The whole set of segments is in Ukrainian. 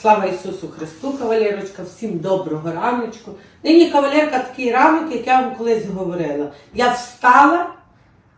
Слава Ісусу Христу, кавалерочка, всім доброго раночку. Нині кавалерка такий ранок, як я вам колись говорила. Я встала,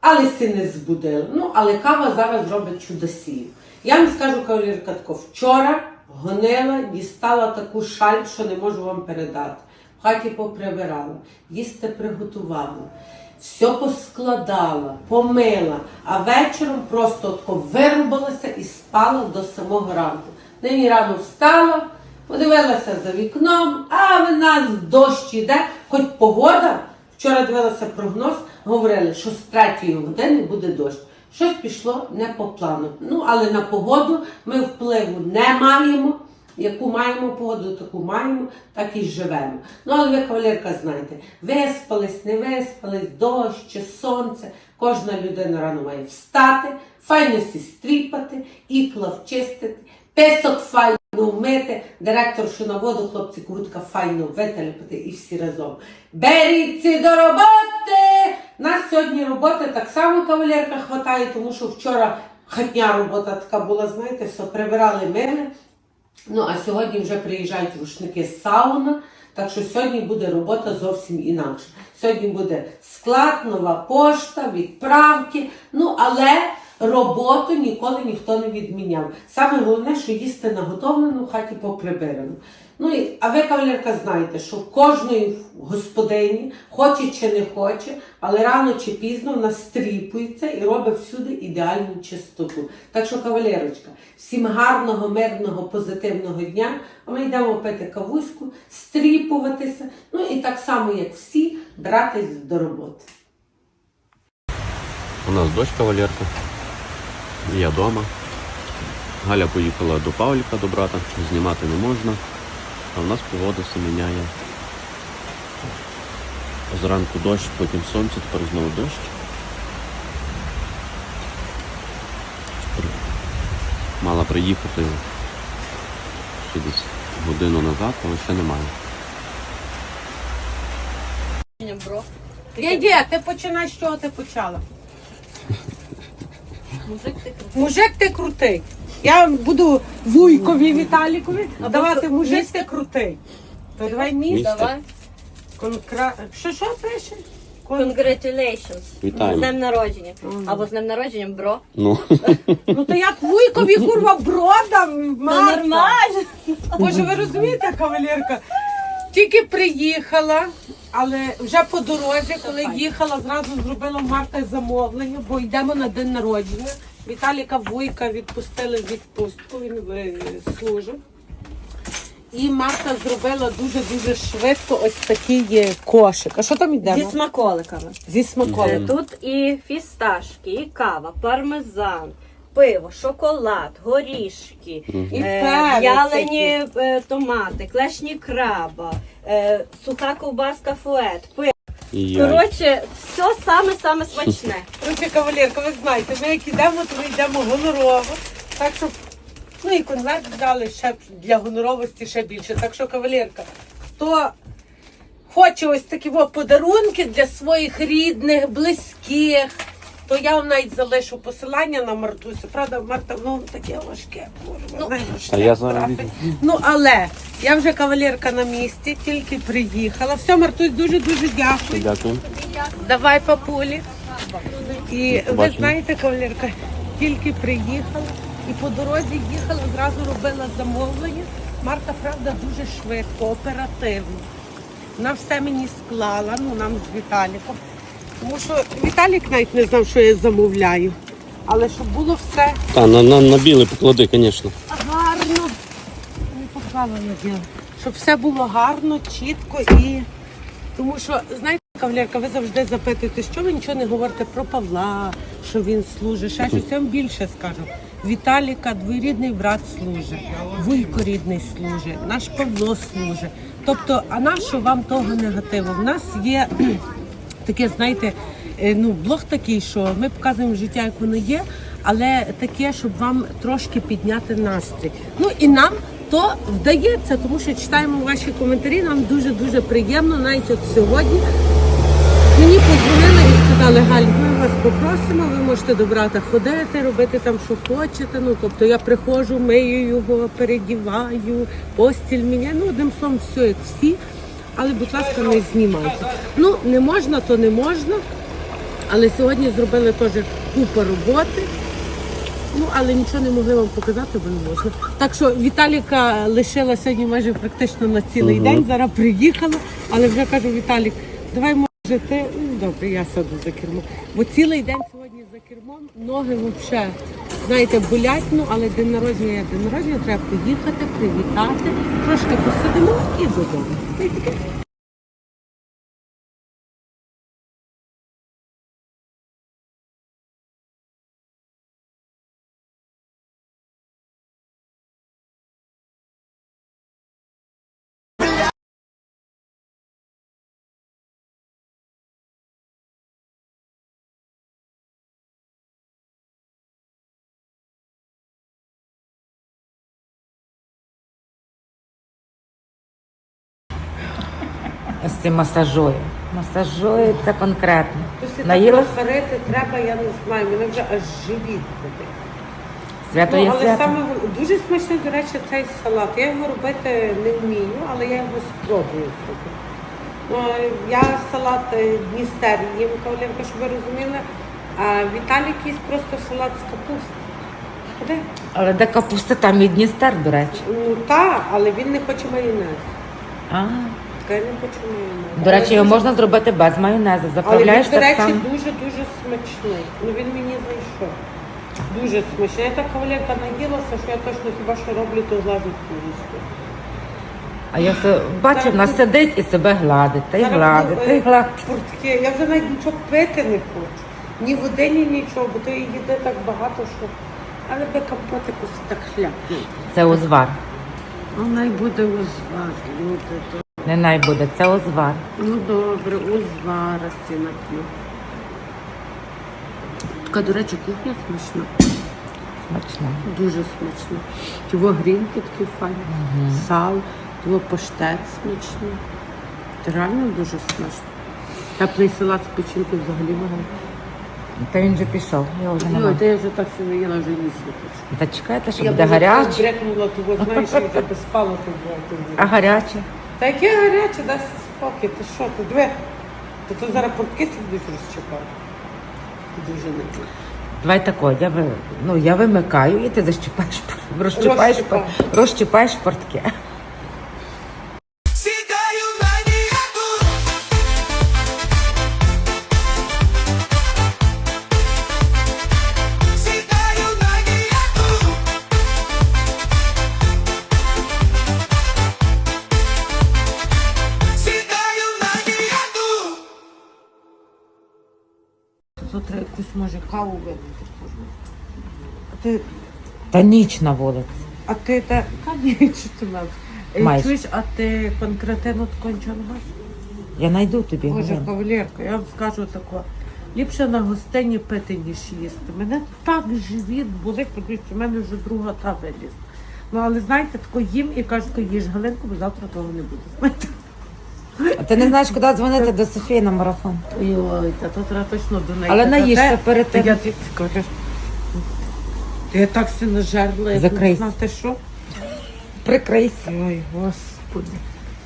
але си не збудила. Ну, але кава зараз робить чудосію. Я вам скажу, кавалерка, тако, вчора гонила, дістала таку шаль, що не можу вам передати. В хаті поприбирала, їсти приготувала. Все поскладала, помила, а вечором просто вирубалася і спала до самого ранку. Нині рано встала, подивилася за вікном, а в нас дощ іде, хоч погода. Вчора дивилася прогноз, говорили, що з третьої години буде дощ. Щось пішло не по плану. Ну, але на погоду ми впливу не маємо. Яку маємо погоду, таку маємо, так і живемо. Ну, але ви, кавалерка, знаєте, виспались, не виспались, дощ чи сонце. Кожна людина рано має встати, файно сі стріпати, ікла вчистити, песок файно вмити, директоршу на воду, хлопці куртка файно вителепити і всі разом. Беріться до роботи! Нас сьогодні роботи так само кавалерка хватає, тому що вчора хатня робота така була, знаєте, все прибирали мили. Ну, а сьогодні вже приїжджають рушники з сауна, так що сьогодні буде робота зовсім інакша. Сьогодні буде склад, нова пошта, відправки. Ну, але роботу ніколи ніхто не відміняв. Саме головне, що їсти наготовлено в хаті поприбирано. Ну і а ви, кавалерка, знаєте, що кожної господині, хоче чи не хоче, але рано чи пізно вона стріпується і робить всюди ідеальну чистоту. Так що, кавалерочка, всім гарного, мирного, позитивного дня. А ми йдемо пити кавуську, стріпуватися. Ну і так само, як всі, братись до роботи. У нас дощ кавалерка. Я вдома. Галя поїхала до Павліка до брата, знімати не можна. А в нас погода все міняє. Зранку дощ, потім сонце, тепер знову дощ. Мала приїхати ще десь годину назад, але ще немає. Бро. Ти починай, з чого ти почала? Мужик ти крутий. Мужик ти крутий. Я буду вуйкові Віталікові давати мужик ти крутий. То давай. Давай. Конкра... Що що пише? Кон... Congratulations. Вітаємо. З днем народження. Або з днем народження, бро. Ну, Ну то як вуйкові курва бродам, Ну Марта. нормально. Боже, ви розумієте, кавалерка? Тільки приїхала, але вже по дорозі, коли їхала, зразу зробила Марта замовлення, бо йдемо на день народження. Віталіка Вуйка відпустили в відпустку, він е, служив. І Марта зробила дуже-дуже швидко ось такий е, кошик. А що там йде? Зі смаколиками. Зі смаколиком. Тут і фісташки, і кава, пармезан, пиво, шоколад, горішки, І е, перець в'ялені е, томати, клешні краба, е, суха ковбаска фует, пиво. і я. Коротше, все саме-саме смачне. Друзі, кавалерка, ви знаєте, ми як йдемо, то ми йдемо гонорово. Так що, ну і конверт взяли ще для гоноровості ще більше. Так що, кавалерка, хто хоче ось такі во подарунки для своїх рідних, близьких, то я вам навіть залишу посилання на Мартусю. Правда, Марта, ну таке важке. Боже, Ну, А я візьму. Ну, але я вже кавалерка на місці, тільки приїхала. Все, Мартусь, дуже-дуже дякую. Дякую. Давай, папулі. І ви знаєте, кавалерка, тільки приїхала і по дорозі їхала, зразу робила замовлення. Марта, правда, дуже швидко, оперативно. Вона все мені склала, ну нам з Віталіком. Тому що Віталік навіть не знав, що я замовляю. Але щоб було все Та, на, на, на білий поклади, звісно. гарно. Не поклала на діло. Щоб все було гарно, чітко і. Тому що, знаєте, кавалерка, ви завжди запитуєте, що ви нічого не говорите про Павла, що він служить. Ще щось я вам більше скажу. Віталіка, двоюрідний брат служить, Вуйко рідний служить, наш Павло служить. Тобто, а нащо вам того негативу? В нас є таке, знаєте, е, ну, блог такий, що ми показуємо життя, як воно є, але таке, щоб вам трошки підняти настрій. Ну і нам то вдається, тому що читаємо ваші коментарі. Нам дуже дуже приємно. Навіть от сьогодні мені подзвонили і сказали, Галь, ми вас попросимо, ви можете до брата ходити, робити там, що хочете. Ну, тобто я приходжу, мию його, передіваю, постіль міняю. Ну, одним словом, все як всі. Але, будь ласка, не знімайте. Ну, не можна, то не можна. Але сьогодні зробили теж купу роботи. Ну, але нічого не могли вам показати, бо не можна. Так що Віталіка лишила сьогодні майже практично на цілий Мгм. день. Зараз приїхала, але вже кажу, Віталік, давай може ти. Ну, добре, я сяду за кермо. Бо цілий день сьогодні кермом ноги взагалі, знаєте, болять, ну але день народження є день народження, треба поїхати, привітати, трошки посидимо і додому. З цим масажою. Масажою це конкретно. Після Наїлась? варити треба, я не знаю, мене вже аж живіт болить. Свято Ну, є але свято. саме гол- дуже смачний, до речі, цей салат. Я його робити не вмію, але я його спробую зробити. Ну, я салат е, Дністер їм, кавалерка, щоб ви розуміли, а Віталік їсть просто салат з капусти. Куди? Але де капуста, там і Дністер, до речі. Ну так, але він не хоче майонез. А, Я не до речі, його можна зробити без майонезу. Але Заправляєш він, до речі, дуже-дуже смачний. Ну він мені зайшов. Дуже смачний. Я так кавалерка наїлася, що я точно хіба що роблю, то злазить повністю. А я все бачу, вона сидить і себе гладить, та й Зараз гладить, та й е, гладить. Портки. Я вже навіть нічого пити не хочу. Ні води, ні нічого, бо то її їде так багато, що. Але би компотику так хляпне. Це узвар. Ну, най буде узвар, люди. Не най буде, це узвар. Ну добре, узвар, ці нап'ю. Така, до речі, кухня смачна. Смачно. Дуже смачно. Його грінки такі файні, сал, його паштет смачний. Це реально дуже смачно. Теплий салат з печінкою взагалі вагає. Та він вже пішов, я вже не та я вже так сильно їла, вже їсти хочу. Та чекайте, що Я буде гаряче. брекнула того, знаєш, вже без спала. А гаряче? Та яке гаряче, дасть спокій, ти що, ти диви? Та то зараз портки будуть розчіпати. Дуже не. Давай тако, я, ви- ну, я вимикаю і ти защіпаєш, розчіпаєш, Розчіпаю. розчіпаєш портки. Каву випити. А ти, Та ніч на вулиці. а ти та, та ні, що ти? Е, Майже. Чуєш, а ти нічого маєш? Я найду тобі. Боже, Галина. кавалерка, я вам скажу таке. Ліпше на гостині пити, ніж їсти. Мене так живіт болить, подивіться, в мене вже друга та виліз. Ну, але знаєте, тако їм і кажуть, тако, їж Галинку, бо завтра того не буде. Знаєте? Ти не знаєш, куди дзвонити до Софії на марафон. Ой, та то треба точно до неї. Але Та наїжся те- перед Та тим. я ти кажеш. Я так сильно жерла, як не Закрийся. знати що. Прикрийся. Ой, господи.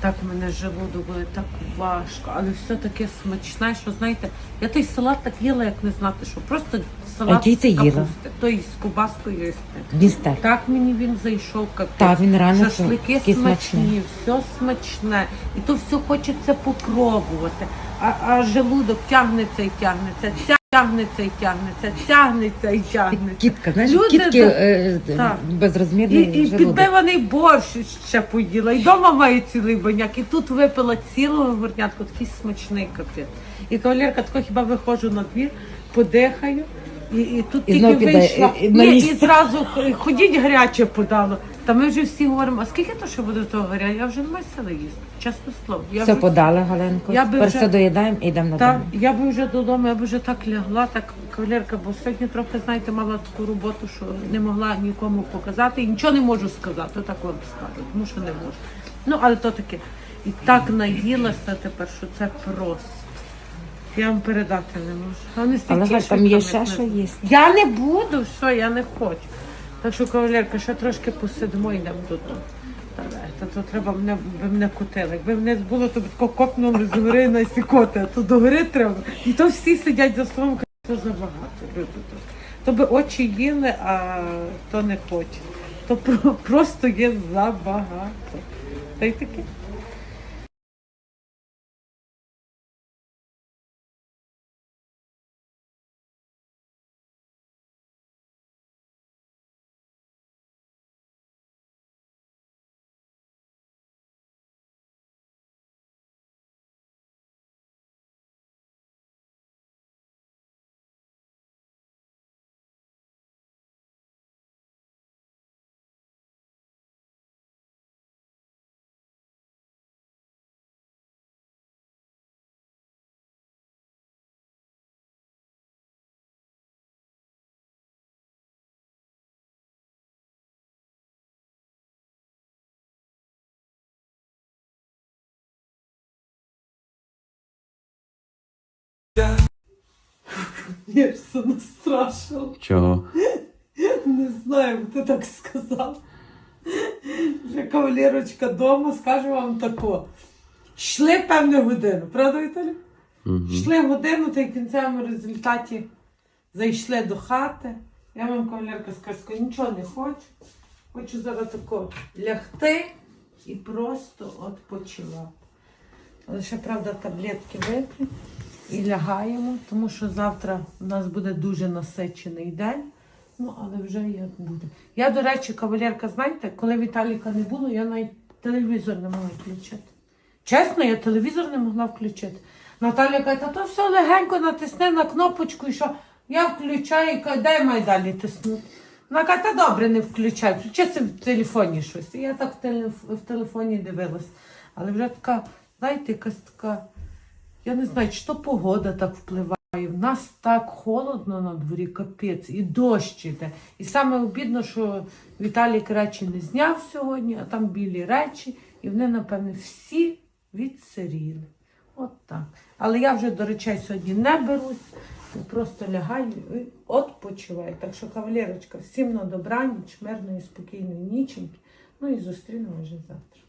Так мене желудок було, так важко, але все таке смачне, що знаєте, я той салат так їла, як не знати, що просто салат ти з їла? той з кубаскою їсти. Так мені він зайшов капець. Так, він реально Шашлики такий смачні, все смачне. І то все хочеться попробувати. А, а желудок тягнеться і тягнеться, тягнеться і тягнеться, тягнеться і тягнеться. Кітка, знаєш, Люди, кітки да. е, Так. І, безрозмірний і желудок. підбиваний борщ ще поїла. І вдома маю цілий баняк. І тут випила цілого горнятку, такий смачний капець. І кавалерка, тако хіба виходжу на двір, подихаю. І, і тут І тільки знов піде, вийшла. і- і Ні, і зразу ходіть гаряче подало. Та ми вже всі говоримо, а скільки то ще буде того гарячого? Я вже не маю сили їсти. Чесне слово. Я Все вже- подали, Галенко. Я би Тепер вже- все доїдаємо і йдемо та, додому. я би вже додому, я б вже так лягла, так кавалерка, бо сьогодні трохи, знаєте, мала таку роботу, що не могла нікому показати і нічого не можу сказати, так вам скажу, тому що не можу. Ну, але то таке. І так наїлася тепер, що це просто. я вам передати не можу. Вони Але стільки Галь, там є ще що їсти. Я не буду, що я не хочу. Так що, кавалерка, ще трошки посидимо і йдемо додому. Та то треба мене, би мене котили. Якби мене було, то б копнули з гори на сікоти, а то до гори треба. І то всі сидять за столом, кажуть, то забагато. люди тут. То би очі їли, а то не хоче. То про- просто є забагато. Та й таке. Я ж все настрашила. Чого? Не знаю, хто так сказав. Вже кавалерочка дома, скажу вам тако. Йшли певну годину, правда, Віталій? Йшли годину, та й в кінцевому результаті зайшли до хати. Я вам кавалерка скажу, що нічого не хочу. Хочу зараз тако лягти і просто відпочивати. Але ще, правда, таблетки вип'ю і лягаємо, тому що завтра у нас буде дуже насичений день. Ну, але вже як буде. Я, до речі, кавалерка, знаєте, коли Віталіка не було, я навіть телевізор не могла включити. Чесно, я телевізор не могла включити. Наталя каже, та то все легенько натисни на кнопочку і що я включаю і кажу, де я далі тиснути. Вона каже, та добре, не включай, включи в телефоні щось. І я так в телефоні дивилась. Але вже така, знаєте, якась така, я не знаю, чи то погода так впливає. В нас так холодно на дворі, капець, і дощ іде. І саме обідно, що Віталік речі не зняв сьогодні, а там білі речі, і вони, напевне, всі відсиріли. От так. Але я вже до речей сьогодні не берусь, просто лягаю і відпочиваю. Так що, кавалерочка, всім на добраніч, мирної, спокійної ніченьки. Ну і зустрінемо вже завтра.